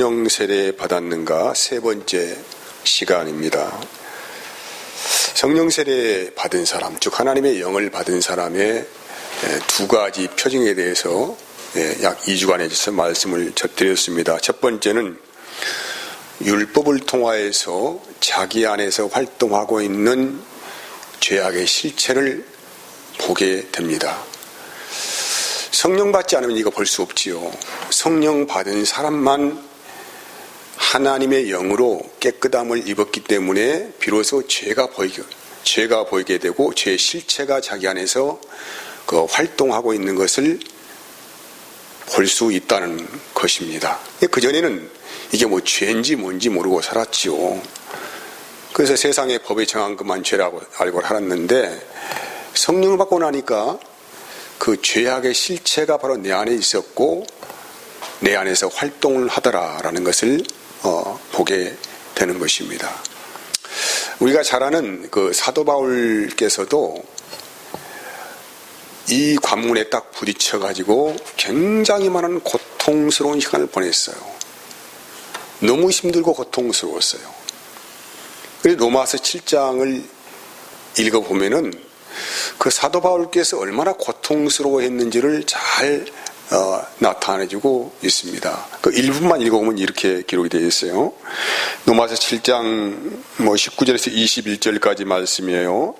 성령 세례 받았는가 세 번째 시간입니다. 성령 세례 받은 사람, 즉 하나님의 영을 받은 사람의 두 가지 표징에 대해서 약 2주간에 말씀을 드렸습니다. 첫 번째는 율법을 통하여서 자기 안에서 활동하고 있는 죄악의 실체를 보게 됩니다. 성령 받지 않으면 이거 볼 수 없지요. 성령 받은 사람만 하나님의 영으로 깨끗함을 입었기 때문에 비로소 죄가 보이게, 죄가 보이게 되고 죄의 실체가 자기 안에서 그 활동하고 있는 것을 볼 수 있다는 것입니다. 그전에는 이게 뭐 죄인지 뭔지 모르고 살았지요. 그래서 세상의 법에 정한 것만 죄라고 알고 살았는데 성령을 받고 나니까 그 죄악의 실체가 바로 내 안에 있었고 내 안에서 활동을 하더라라는 것을 어, 보게 되는 것입니다. 우리가 잘 아는 그 사도 바울께서도 이 관문에 딱 부딪혀 가지고 굉장히 많은 고통스러운 시간을 보냈어요. 너무 힘들고 고통스러웠어요. 그래서 로마서 7장을 읽어보면은 그 사도 바울께서 얼마나 고통스러워했는지를 잘 어, 나타내주고 있습니다. 그 일부만 읽어보면 이렇게 기록이 되어 있어요. 노마서 7장 뭐 19절에서 21절까지 말씀이에요.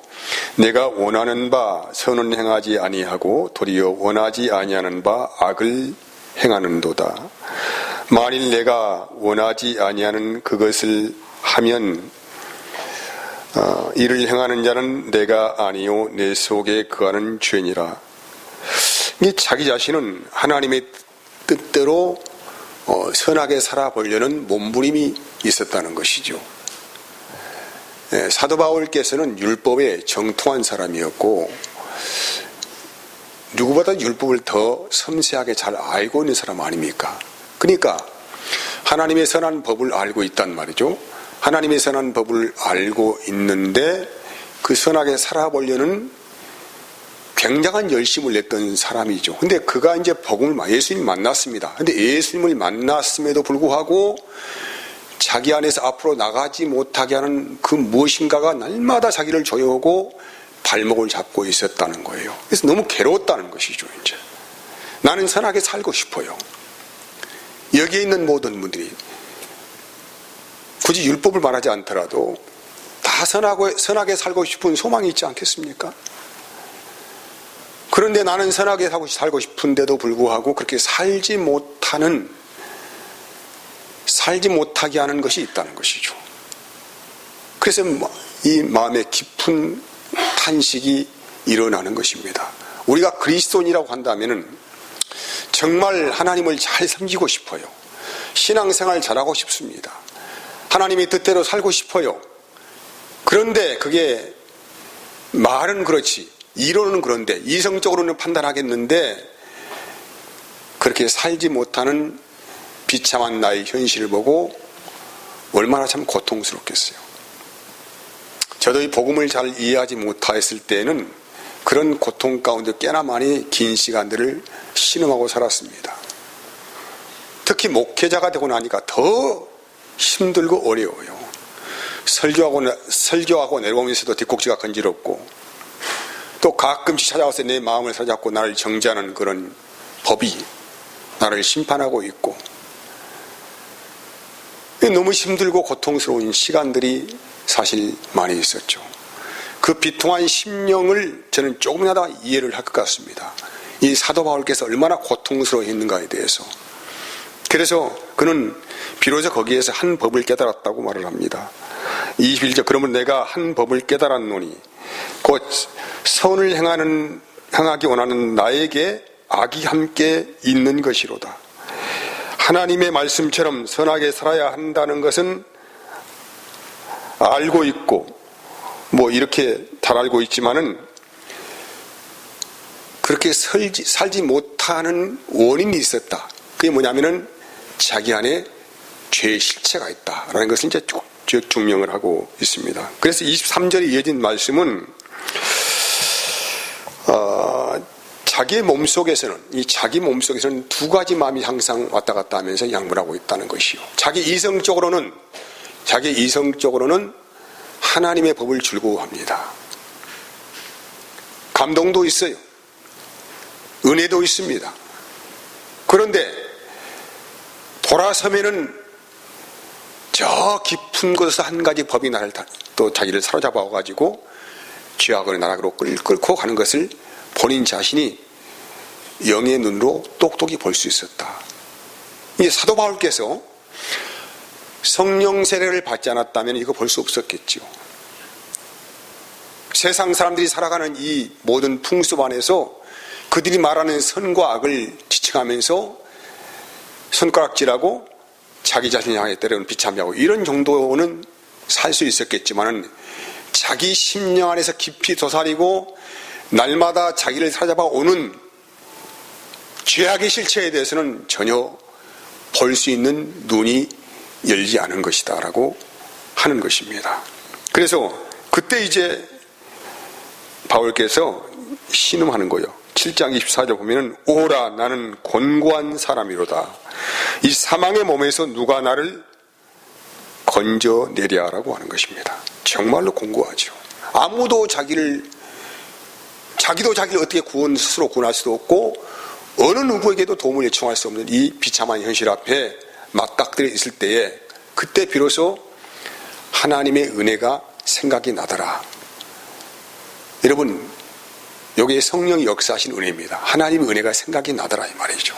내가 원하는 바 선은 행하지 아니하고 도리어 원하지 아니하는 바 악을 행하는도다. 만일 내가 원하지 아니하는 그것을 하면 어, 이를 행하는 자는 내가 아니요 내 속에 거하는 죄니라. 이 자기 자신은 하나님의 뜻대로 어, 선하게 살아보려는 몸부림이 있었다는 것이죠. 예, 사도 바울께서는 율법에 정통한 사람이었고 누구보다 율법을 더 섬세하게 잘 알고 있는 사람 아닙니까? 그러니까 하나님의 선한 법을 알고 있단 말이죠. 하나님의 선한 법을 알고 있는데 그 선하게 살아보려는 굉장한 열심을 냈던 사람이죠. 근데 그가 이제 복음을 예수님 만났습니다. 근데 예수님을 만났음에도 불구하고 자기 안에서 앞으로 나가지 못하게 하는 그 무엇인가가 날마다 자기를 조여오고 발목을 잡고 있었다는 거예요. 그래서 너무 괴로웠다는 것이죠, 이제. 나는 선하게 살고 싶어요. 여기에 있는 모든 분들이 굳이 율법을 말하지 않더라도 다 선하고, 선하게 살고 싶은 소망이 있지 않겠습니까? 그런데 나는 선하게 살고 싶은데도 불구하고 그렇게 살지 못하는, 살지 못하게 하는 것이 있다는 것이죠. 그래서 뭐이 마음에 깊은 탄식이 일어나는 것입니다. 우리가 그리스도인이라고 한다면 정말 하나님을 잘 섬기고 싶어요. 신앙생활 잘하고 싶습니다. 하나님의 뜻대로 살고 싶어요. 그런데 그게 말은 그렇지, 이론은 그런데, 이성적으로는 판단하겠는데, 그렇게 살지 못하는 비참한 나의 현실을 보고 얼마나 참 고통스럽겠어요. 저도 이 복음을 잘 이해하지 못했을 때는 그런 고통 가운데 꽤나 많이 긴 시간들을 신음하고 살았습니다. 특히 목회자가 되고 나니까 더 힘들고 어려워요. 설교하고, 설교하고 내려오면서도 뒷꼭지가 건지럽고 또 가끔씩 찾아와서 내 마음을 사잡고 나를 정지하는 그런 법이 나를 심판하고 있고 너무 힘들고 고통스러운 시간들이 사실 많이 있었죠. 그 비통한 심령을 저는 조금이나마 이해를 할 것 같습니다. 이 사도 바울께서 얼마나 고통스러워 했는가에 대해서. 그래서 그는 비로소 거기에서 한 법을 깨달았다고 말을 합니다. 21절 그러면 내가 한 법을 깨달았노니 곧 선을 행하는 행하기 원하는 나에게 악이 함께 있는 것이로다. 하나님의 말씀처럼 선하게 살아야 한다는 것은 알고 있고 뭐 이렇게 잘 알고 있지만은 그렇게 살지, 살지 못하는 원인이 있었다. 그게 뭐냐면은 자기 안에 죄의 실체가 있다라는 것을 이제 쭉 증명을 하고 있습니다. 그래서 23절에 이어진 말씀은 어, 자기 몸 속에서는 이 자기 몸 속에서는 두 가지 마음이 항상 왔다 갔다 하면서 양분하고 있다는 것이요. 자기 이성적으로는 자기 이성적으로는 하나님의 법을 즐거워합니다. 감동도 있어요. 은혜도 있습니다. 그런데 돌아서면은 저 깊은 곳에서 한 가지 법이 나를 또 자기를 사로잡아 가지고 죄악의 나락으로 끌고 가는 것을 본인 자신이 영의 눈으로 똑똑히 볼 수 있었다. 이 사도 바울께서 성령 세례를 받지 않았다면 이거 볼 수 없었겠죠. 세상 사람들이 살아가는 이 모든 풍습 안에서 그들이 말하는 선과 악을 지칭하면서 손가락질하고 자기 자신을 향해 때려는 비참하고 이런 정도는 살 수 있었겠지만은 자기 심령 안에서 깊이 도사리고 날마다 자기를 찾아봐 오는 죄악의 실체에 대해서는 전혀 볼 수 있는 눈이 열지 않은 것이다라고 하는 것입니다. 그래서 그때 이제 바울께서 신음하는 거예요. 7장 24절 보면은 오라 나는 곤고한 사람이로다. 이 사망의 몸에서 누가 나를 건져내랴라고 하는 것입니다. 정말로 공고하죠. 아무도 자기를 자기도 자기를 어떻게 구원 스스로 구원할 수도 없고 어느 누구에게도 도움을 요청할 수 없는 이 비참한 현실 앞에 맞닥뜨려 있을 때에 그때 비로소 하나님의 은혜가 생각이 나더라. 여러분 여기에 성령이 역사하신 은혜입니다. 하나님의 은혜가 생각이 나더라 이 말이죠.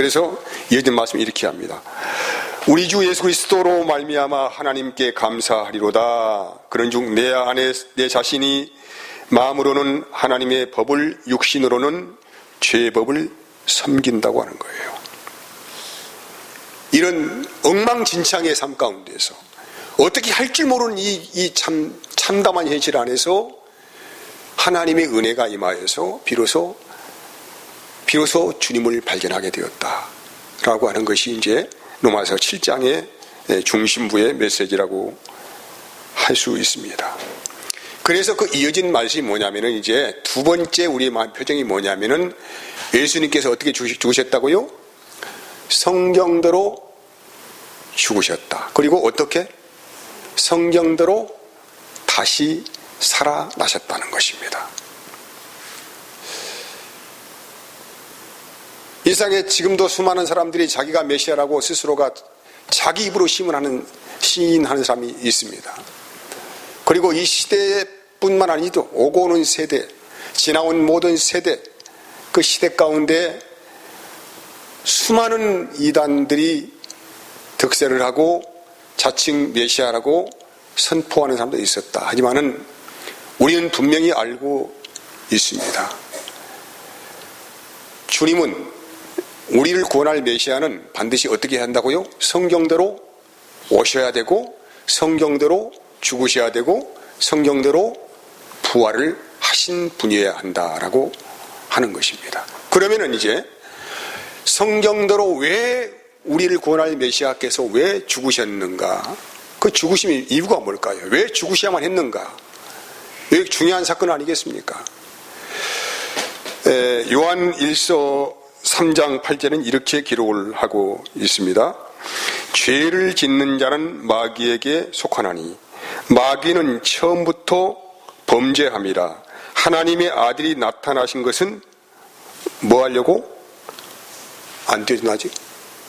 그래서 이어진 말씀 이렇게 합니다. 우리 주 예수 그리스도로 말미암아 하나님께 감사하리로다. 그런즉 내 안에 내 자신이 마음으로는 하나님의 법을 육신으로는 죄의 법을 섬긴다고 하는 거예요. 이런 엉망진창의 삶 가운데서 어떻게 할 줄 모르는 이, 이 참, 참담한 현실 안에서 하나님의 은혜가 임하여서 비로소 비로소 주님을 발견하게 되었다. 라고 하는 것이 이제 로마서 7장의 중심부의 메시지라고 할 수 있습니다. 그래서 그 이어진 말씀이 뭐냐면은 이제 두 번째 우리 표정이 뭐냐면은 예수님께서 어떻게 죽으셨다고요? 성경대로 죽으셨다. 그리고 어떻게? 성경대로 다시 살아나셨다는 것입니다. 일상에 지금도 수많은 사람들이 자기가 메시아라고 스스로가 자기 입으로 시문하는 시인하는 사람이 있습니다. 그리고 이 시대뿐만 아니도 오고 오는 세대, 지나온 모든 세대, 그 시대 가운데 수많은 이단들이 득세를 하고 자칭 메시아라고 선포하는 사람도 있었다. 하지만은 우리는 분명히 알고 있습니다. 주님은 우리를 구원할 메시아는 반드시 어떻게 한다고요? 성경대로 오셔야 되고 성경대로 죽으셔야 되고 성경대로 부활을 하신 분이어야 한다라고 하는 것입니다. 그러면은 이제 성경대로 왜 우리를 구원할 메시아께서 왜 죽으셨는가? 그 죽으심의 이유가 뭘까요? 왜 죽으셔야만 했는가? 왜 중요한 사건 아니겠습니까? 에, 요한 1서 3장 8절은 이렇게 기록을 하고 있습니다. 죄를 짓는 자는 마귀에게 속하나니 마귀는 처음부터 범죄함이라 하나님의 아들이 나타나신 것은 뭐 하려고? 안 되어나지?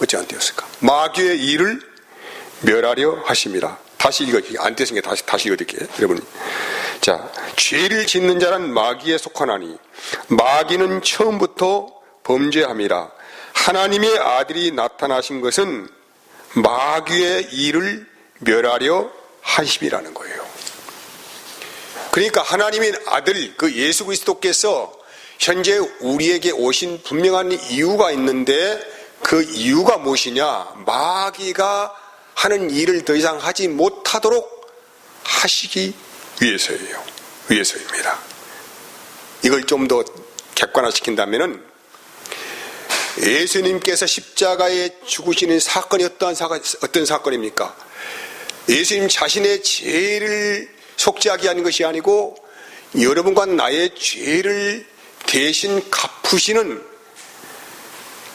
어찌 안 되었을까? 마귀의 일을 멸하려 하심이라. 다시 읽어, 안게 다시, 다시 읽어드릴게요. 여러분. 자, 죄를 짓는 자는 마귀에 속하나니 마귀는 처음부터 범죄함이라 하나님의 아들이 나타나신 것은 마귀의 일을 멸하려 하심이라는 거예요. 그러니까 하나님의 아들 그 예수 그리스도께서 현재 우리에게 오신 분명한 이유가 있는데 그 이유가 무엇이냐? 마귀가 하는 일을 더 이상 하지 못하도록 하시기 위해서예요. 위해서입니다. 이걸 좀 더 객관화시킨다면은 예수님께서 십자가에 죽으시는 사건이 어떤, 사건, 어떤 사건입니까? 예수님 자신의 죄를 속죄하게 하는 것이 아니고 여러분과 나의 죄를 대신 갚으시는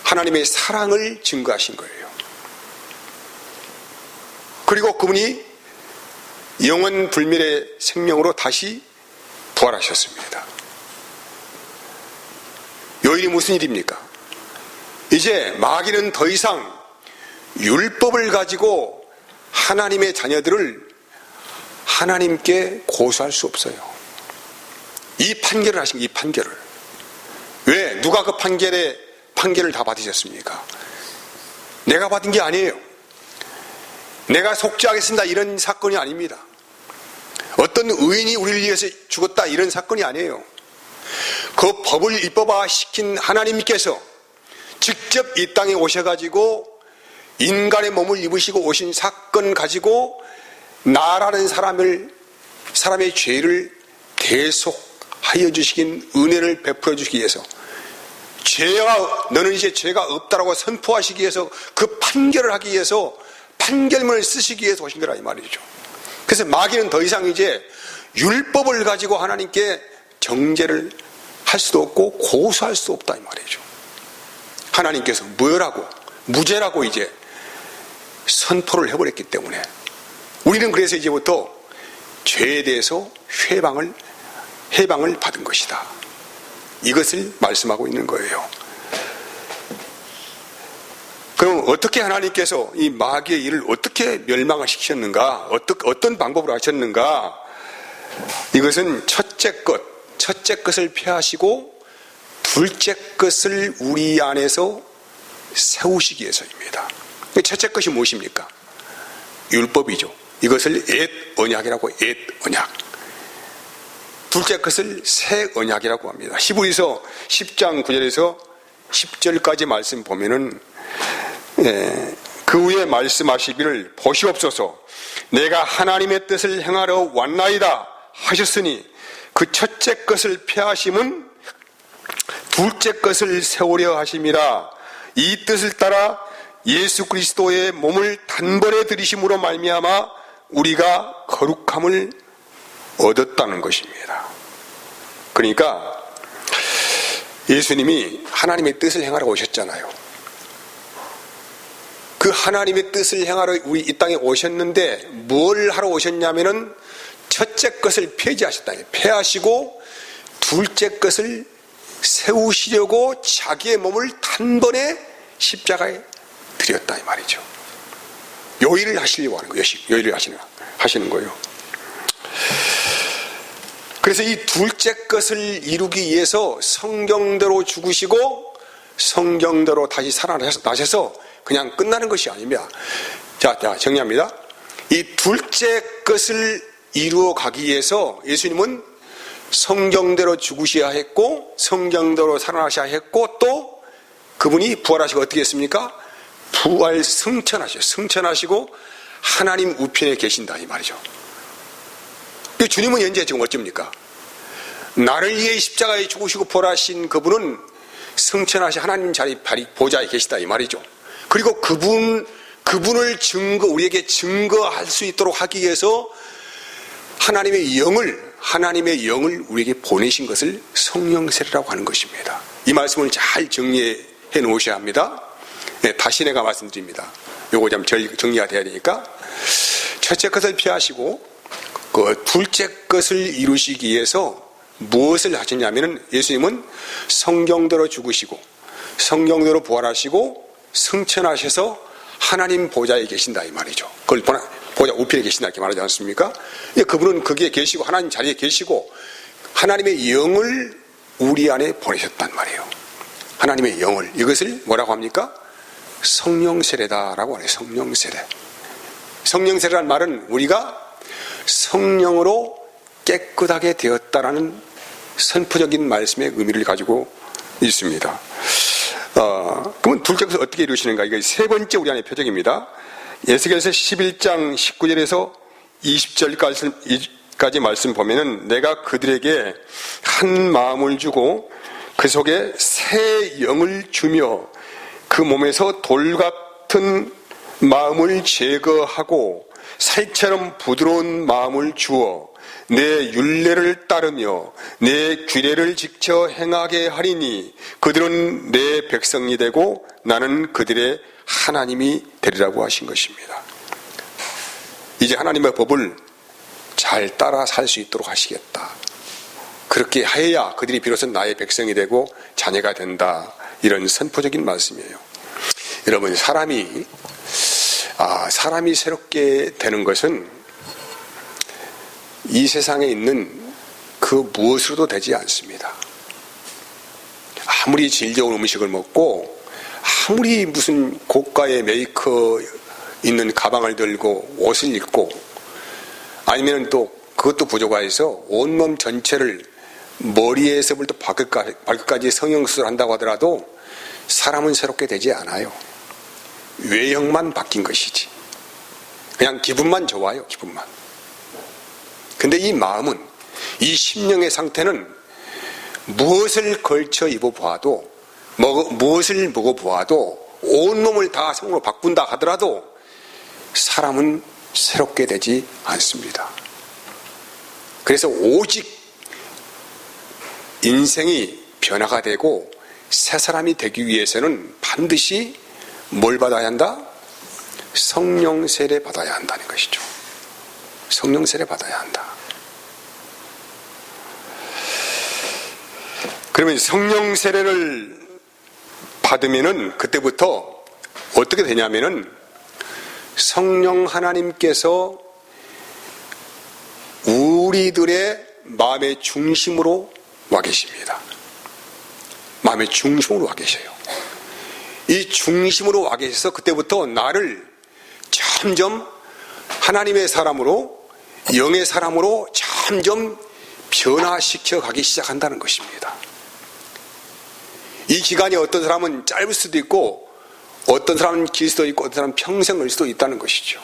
하나님의 사랑을 증거하신 거예요. 그리고 그분이 영원 불멸의 생명으로 다시 부활하셨습니다. 요일이 무슨 일입니까? 이제 마귀는 더 이상 율법을 가지고 하나님의 자녀들을 하나님께 고소할 수 없어요. 이 판결을 하신 이 판결을. 왜? 누가 그 판결에, 판결을 다 받으셨습니까? 내가 받은 게 아니에요. 내가 속죄하겠습니다. 이런 사건이 아닙니다. 어떤 의인이 우리를 위해서 죽었다. 이런 사건이 아니에요. 그 법을 입법화 시킨 하나님께서 직접 이 땅에 오셔가지고 인간의 몸을 입으시고 오신 사건 가지고 나라는 사람을 사람의 죄를 대속하여 주시긴 은혜를 베풀어 주시기 위해서 죄가 너는 이제 죄가 없다라고 선포하시기 위해서 그 판결을 하기 위해서 판결문을 쓰시기 위해서 오신 거라 이 말이죠. 그래서 마귀는 더 이상 이제 율법을 가지고 하나님께 정죄를 할 수도 없고 고소할 수 없다 이 말이죠. 하나님께서 무효라고 무죄라고 이제 선포를 해버렸기 때문에 우리는 그래서 이제부터 죄에 대해서 회방을 해방을 받은 것이다. 이것을 말씀하고 있는 거예요. 그럼 어떻게 하나님께서 이 마귀의 일을 어떻게 멸망을 시키셨는가? 어떤 방법으로 하셨는가? 이것은 첫째 것, 첫째 것을 폐하시고 둘째 것을 우리 안에서 세우시기 위해서입니다. 첫째 것이 무엇입니까? 율법이죠. 이것을 옛 언약이라고 옛 언약. 둘째 것을 새 언약이라고 합니다. 히브리서 10장 9절에서 10절까지 말씀 보면은 예, 그 후에 말씀하시기를 보시옵소서 내가 하나님의 뜻을 행하러 왔나이다 하셨으니 그 첫째 것을 폐하심은 둘째 것을 세우려 하심이라 이 뜻을 따라 예수 그리스도의 몸을 단번에 들이심으로 말미암아 우리가 거룩함을 얻었다는 것입니다. 그러니까 예수님이 하나님의 뜻을 행하러 오셨잖아요. 그 하나님의 뜻을 행하러 우리 이 땅에 오셨는데 뭘 하러 오셨냐면은 첫째 것을 폐지하셨다. 폐하시고 둘째 것을 세우시려고 자기의 몸을 단번에 십자가에 드렸다 이 말이죠. 요일을 하시려고 하는 거예요. 요일을 하시는, 하시는 거예요. 그래서 이 둘째 것을 이루기 위해서 성경대로 죽으시고 성경대로 다시 살아나셔서 그냥 끝나는 것이 아닙니다. 자, 자 정리합니다. 이 둘째 것을 이루어 가기 위해서 예수님은 성경대로 죽으셔야 했고 성경대로 살아나셔야 했고 또 그분이 부활하시고 어떻게 했습니까? 부활 승천하셔 승천하시고 하나님 우편에 계신다 이 말이죠. 그 주님은 현재 지금 어쩝니까? 나를 위해 십자가에 죽으시고 부활하신 그분은 승천하신 하나님 자리 보좌에 계시다 이 말이죠. 그리고 그분 그분을 증거 우리에게 증거할 수 있도록 하기 위해서 하나님의 영을 하나님의 영을 우리에게 보내신 것을 성령 세례라고 하는 것입니다. 이 말씀을 잘 정리해 놓으셔야 합니다. 네, 다시 내가 말씀드립니다. 요거 좀 정리가 돼야 되니까 첫째 것을 피하시고 그 둘째 것을 이루시기 위해서 무엇을 하셨냐면은 예수님은 성경대로 죽으시고 성경대로 부활하시고 승천하셔서 하나님 보좌에 계신다 이 말이죠. 그걸 보좌 우편에 계신다 이렇게 말하지 않습니까? 예, 그분은 거기에 계시고 하나님 자리에 계시고 하나님의 영을 우리 안에 보내셨단 말이에요. 하나님의 영을 이것을 뭐라고 합니까? 성령 세례다라고 하네요. 성령 세례. 성령 세례란 말은 우리가 성령으로 깨끗하게 되었다라는 선포적인 말씀의 의미를 가지고 있습니다. 어, 그러면 둘째 것을 어떻게 이루시는가? 이게 세 번째 우리 안의 표적입니다. 예수께서 11장 19절에서 20절까지 말씀 보면은 내가 그들에게 한 마음을 주고 그 속에 새 영을 주며 그 몸에서 돌 같은 마음을 제거하고 살처럼 부드러운 마음을 주어 내 윤례를 따르며 내 규례를 지켜 행하게 하리니 그들은 내 백성이 되고 나는 그들의 하나님이 되리라고 하신 것입니다. 이제 하나님의 법을 잘 따라 살 수 있도록 하시겠다. 그렇게 하여야 그들이 비로소 나의 백성이 되고 자녀가 된다. 이런 선포적인 말씀이에요. 여러분, 사람이, 아, 사람이 새롭게 되는 것은 이 세상에 있는 그 무엇으로도 되지 않습니다. 아무리 질 좋은 음식을 먹고, 아무리 무슨 고가의 메이커 있는 가방을 들고 옷을 입고, 아니면 또 그것도 부족해서 온몸 전체를 머리에서부터 발끝까지 성형수술 한다고 하더라도 사람은 새롭게 되지 않아요. 외형만 바뀐 것이지. 그냥 기분만 좋아요, 기분만. 근데 이 마음은, 이 심령의 상태는 무엇을 걸쳐 입어보아 도, 무엇을 먹어보아도, 온몸을 다 성으로 바꾼다 하더라도, 사람은 새롭게 되지 않습니다. 그래서 오직 인생이 변화가 되고 새 사람이 되기 위해서는 반드시 뭘 받아야 한다? 성령 세례 받아야 한다는 것이죠. 성령 세례 받아야 한다. 그러면 성령 세례를 받으면은 그때부터 어떻게 되냐면은 성령 하나님께서 우리들의 마음의 중심으로 와 계십니다. 마음의 중심으로 와 계셔요. 이 중심으로 와 계셔서 그때부터 나를 점점 하나님의 사람으로 영의 사람으로 점점 변화시켜 가기 시작한다는 것입니다. 이 기간이 어떤 사람은 짧을 수도 있고 어떤 사람은 길 수도 있고 어떤 사람은 평생을 수도 있다는 것이죠.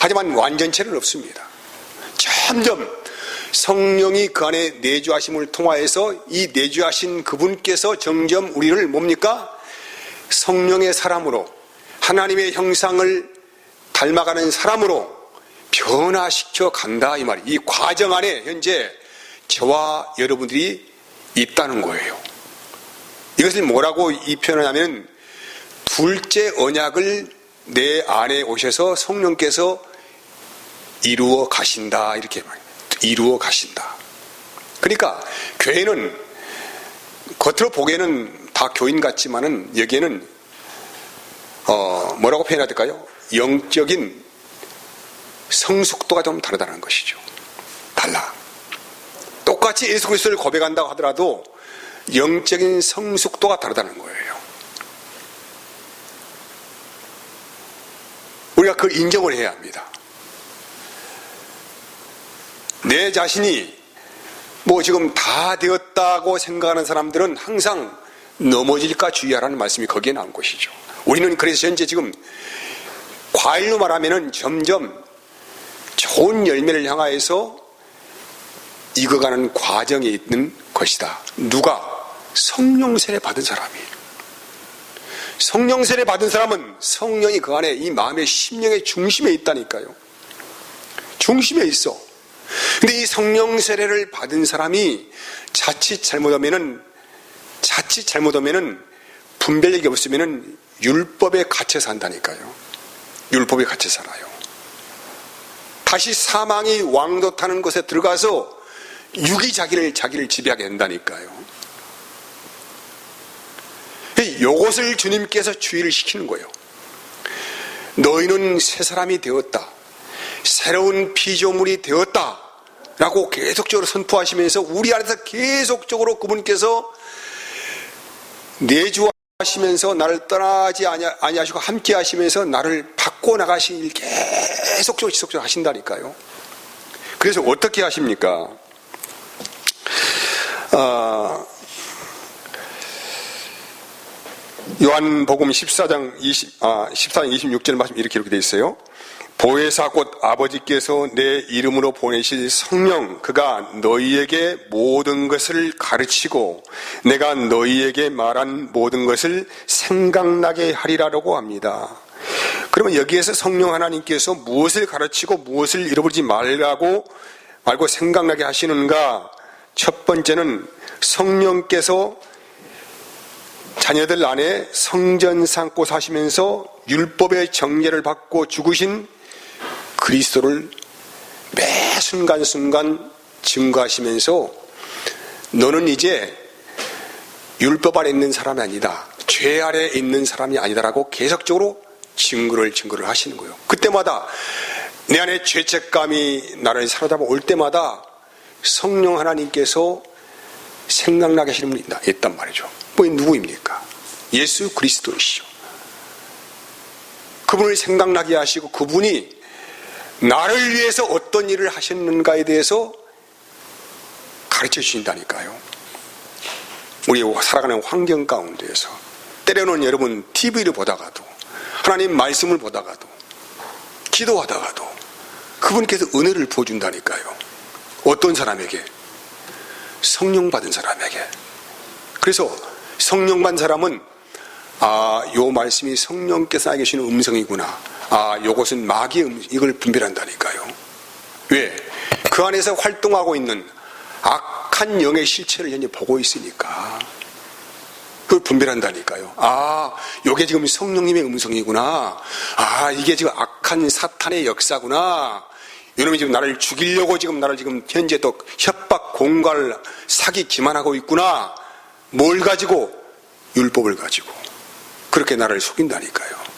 하지만 완전체는 없습니다. 점점 성령이 그 안에 내주하심을 통하여서 이 내주하신 그분께서 점점 우리를 뭡니까? 성령의 사람으로 하나님의 형상을 닮아가는 사람으로 변화시켜 간다 이 말이. 이 과정 안에 현재 저와 여러분들이 있다는 거예요. 이것을 뭐라고 이 표현을 하면 둘째 언약을 내 안에 오셔서 성령께서 이루어 가신다 이렇게 말해요. 이루어 가신다. 그러니까 교회는 겉으로 보기에는 다 교인 같지만은 여기에는 어 뭐라고 표현해야 될까요? 영적인 성숙도가 좀 다르다는 것이죠. 달라. 똑같이 예수 그리스도를 고백한다고 하더라도 영적인 성숙도가 다르다는 거예요. 우리가 그걸 인정을 해야 합니다. 내 자신이 뭐 지금 다 되었다고 생각하는 사람들은 항상 넘어질까 주의하라는 말씀이 거기에 나온 것이죠. 우리는 그래서 현재 지금 과일로 말하면은 점점 좋은 열매를 향하여서 익어가는 과정에 있는 것이다. 누가? 성령 세례 받은 사람이. 성령 세례 받은 사람은 성령이 그 안에 이 마음의 심령의 중심에 있다니까요. 중심에 있어. 근데 이 성령 세례를 받은 사람이 자칫 잘못하면은 자칫 잘못하면은 분별력이 없으면은 율법에 갇혀 산다니까요. 율법에 갇혀 살아요. 다시 사망이 왕도타는 곳에 들어가서 육이 자기를 자기를 지배하게 된다니까요. 이것을 주님께서 주의를 시키는 거예요. 너희는 새 사람이 되었다. 새로운 피조물이 되었다. 라고 계속적으로 선포하시면서 우리 안에서 계속적으로 그분께서 내주하시면서 나를 떠나지 아니하시고 함께 하시면서 나를 바꿔 나가신 일 계속적으로 지속적으로 하신다니까요. 그래서 어떻게 하십니까? 어, 요한복음 14장 20, 아, 14장 26절 말씀 이렇게 이렇게 되어 있어요. 보혜사 곧 아버지께서 내 이름으로 보내실 성령 그가 너희에게 모든 것을 가르치고 내가 너희에게 말한 모든 것을 생각나게 하리라고 합니다. 그러면 여기에서 성령 하나님께서 무엇을 가르치고 무엇을 잃어버리지 말라고 말고 생각나게 하시는가? 첫 번째는 성령께서 자녀들 안에 성전 삼고 사시면서 율법의 정죄를 받고 죽으신 그리스도를 매 순간순간 증거하시면서 너는 이제 율법 아래 있는 사람이 아니다. 죄 아래 있는 사람이 아니다라고 계속적으로 증거를 증거를 하시는 거예요. 그때마다 내 안에 죄책감이 나를 사로잡아 올 때마다 성령 하나님께서 생각나게 하시는 분이 있단 말이죠. 뭐 누구입니까? 예수 그리스도이시죠. 그분을 생각나게 하시고 그분이 나를 위해서 어떤 일을 하셨는가에 대해서 가르쳐 주신다니까요. 우리 살아가는 환경 가운데에서 때로는 여러분 TV를 보다가도 하나님 말씀을 보다가도 기도하다가도 그분께서 은혜를 부어준다니까요. 어떤 사람에게? 성령 받은 사람에게. 그래서 성령 받은 사람은 아, 요 말씀이 성령께서 하게 계시는 음성이구나. 아, 요것은 마귀의 음, 이걸 분별한다니까요. 왜? 그 안에서 활동하고 있는 악한 영의 실체를 현재 보고 있으니까. 그걸 분별한다니까요. 아, 요게 지금 성령님의 음성이구나. 아, 이게 지금 악한 사탄의 역사구나. 이놈이 지금 나를 죽이려고 지금 나를 지금 현재 또 협박, 공갈, 사기 기만하고 있구나. 뭘 가지고? 율법을 가지고. 그렇게 나를 속인다니까요.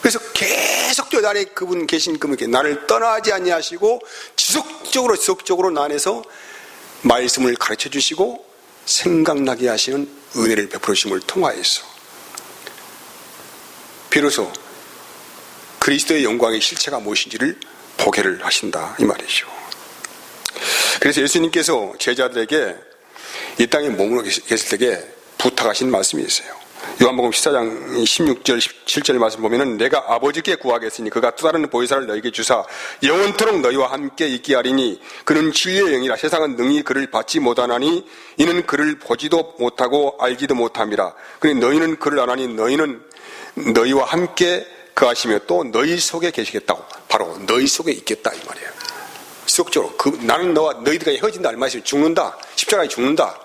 그래서 계속적으로 나에 그분 계신 그분께 나를 떠나지 아니하시고 지속적으로 지속적으로 나 안에서 말씀을 가르쳐 주시고 생각나게 하시는 은혜를 베풀으심을 통하여서 비로소 그리스도의 영광의 실체가 무엇인지를 보게를 하신다 이 말이죠. 그래서 예수님께서 제자들에게 이 땅에 머물러 계실 때에 부탁하신 말씀이 있어요. 요한복음 14장 16절 17절 말씀 보면은 내가 아버지께 구하겠으니 그가 또 다른 보혜사를 너에게 주사 영원토록 너희와 함께 있게 하리니 그는 진리의 영이라 세상은 능히 그를 받지 못하나니 이는 그를 보지도 못하고 알지도 못함이라 그니 너희는 그를 안하니 너희는 너희와 함께 그 하시며 또 너희 속에 계시겠다고 바로 너희 속에 있겠다 이 말이에요. 지속적으로 그 나는 너와 너희들과 헤어진다 이 말이에요. 죽는다 십자가에 죽는다.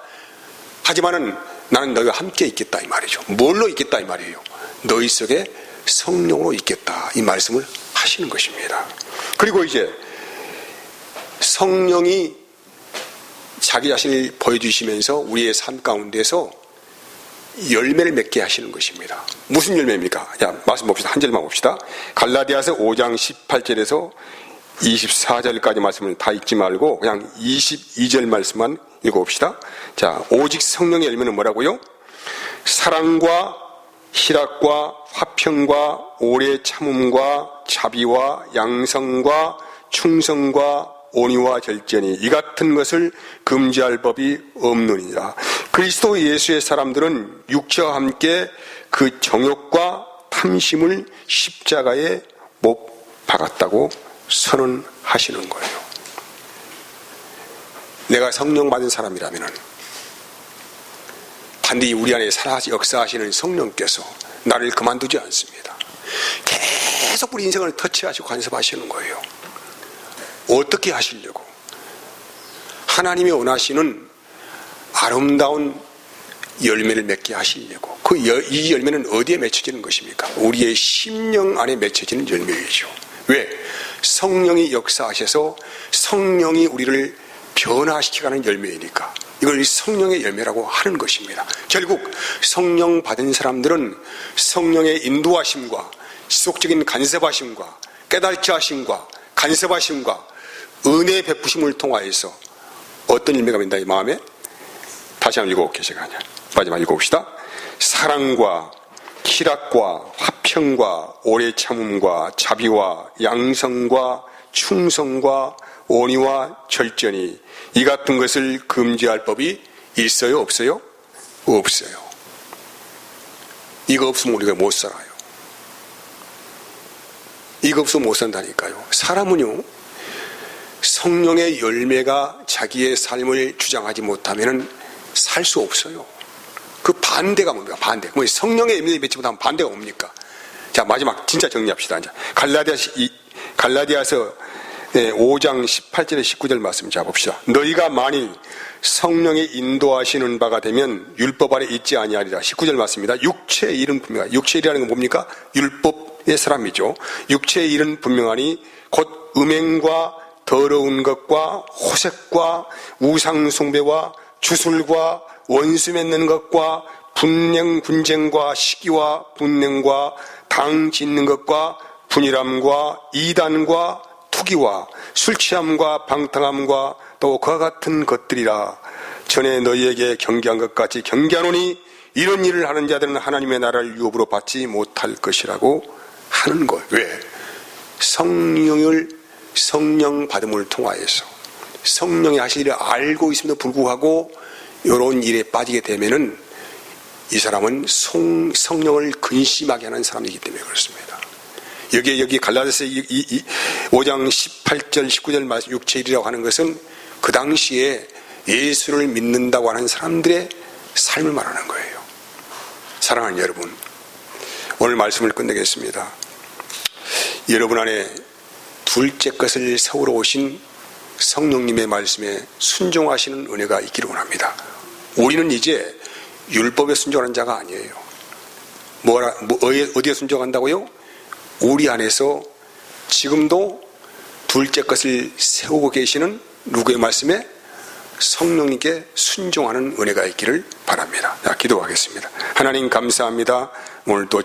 하지만은 나는 너희와 함께 있겠다 이 말이죠. 뭘로 있겠다 이 말이에요. 너희 속에 성령으로 있겠다 이 말씀을 하시는 것입니다. 그리고 이제 성령이 자기 자신을 보여주시면서 우리의 삶 가운데서 열매를 맺게 하시는 것입니다. 무슨 열매입니까? 자, 말씀 봅시다. 한 절만 봅시다. 갈라디아서 5장 18절에서 24절까지 말씀을 다 읽지 말고 그냥 22절 말씀만 읽어봅시다. 자, 오직 성령의 열매는 뭐라고요? 사랑과 희락과 화평과 오래 참음과 자비와 양성과 충성과 온유와 절제니 이 같은 것을 금지할 법이 없느니라. 그리스도 예수의 사람들은 육체와 함께 그 정욕과 탐심을 십자가에 못 박았다고 선언하시는 거예요. 내가 성령 받은 사람이라면 반드시 우리 안에 살아 역사하시는 성령께서 나를 그만두지 않습니다. 계속 우리 인생을 터치하시고 간섭하시는 거예요. 어떻게 하시려고? 하나님이 원하시는 아름다운 열매를 맺게 하시려고. 그 이 열매는 어디에 맺혀지는 것입니까? 우리의 심령 안에 맺혀지는 열매이죠. 왜? 성령이 역사하셔서 성령이 우리를 변화시켜가는 열매이니까. 이걸 성령의 열매라고 하는 것입니다. 결국 성령 받은 사람들은 성령의 인도하심과 지속적인 간섭하심과 깨달게 하심과 간섭하심과 은혜 베푸심을 통하여서 어떤 열매가 맺는다 이 마음에? 다시 한번 읽어볼게요 제가 마지막 읽어봅시다. 사랑과 희락과 화평과 오래 참음과 자비와 양성과 충성과 온유와 절전이 이 같은 것을 금지할 법이 있어요 없어요? 없어요. 이거 없으면 우리가 못 살아요. 이거 없으면 못 산다니까요. 사람은요 성령의 열매가 자기의 삶을 주장하지 못하면 살 수 없어요 그 반대가 뭡니까? 반대. 뭐 성령의 의미를 맺지 못하면 반대가 뭡니까? 자, 마지막 진짜 정리합시다. 이제 갈라디아 이 갈라디아서 5장 18절에 19절 말씀 자 봅시다. 너희가 만일 성령의 인도하시는 바가 되면 율법 아래 있지 아니하리라. 19절 말씀입니다. 육체의 일은 분명하. 육체의 일이라는 건 뭡니까? 율법의 사람이죠. 육체의 일은 분명하니 곧 음행과 더러운 것과 호색과 우상숭배와 주술과 원수 맺는 것과 분쟁 분쟁과 시기와 분쟁과 당 짓는 것과 분일함과 이단과 투기와 술 취함과 방탕함과 또 그와 같은 것들이라 전에 너희에게 경계한 것 같이 경계하노니 이런 일을 하는 자들은 하나님의 나라를 유업으로 받지 못할 것이라고 하는 것. 왜? 성령을 성령 받음을 통하여서 성령이 하실 일을 알고 있음에도 불구하고 이런 일에 빠지게 되면은 이 사람은 성, 성령을 근심하게 하는 사람이기 때문에 그렇습니다. 여기 여기 갈라디아서 5장 18절 19절 말씀 육체 일이라고 하는 것은 그 당시에 예수를 믿는다고 하는 사람들의 삶을 말하는 거예요. 사랑하는 여러분, 오늘 말씀을 끝내겠습니다. 여러분 안에 둘째 것을 세우러 오신 성령님의 말씀에 순종하시는 은혜가 있기를 원합니다. 우리는 이제 율법에 순종하는 자가 아니에요. 뭐라, 뭐, 어디에 순종한다고요? 우리 안에서 지금도 둘째 것을 세우고 계시는 누구의 말씀에 성령님께 순종하는 은혜가 있기를 바랍니다. 자, 기도하겠습니다. 하나님 감사합니다. 오늘도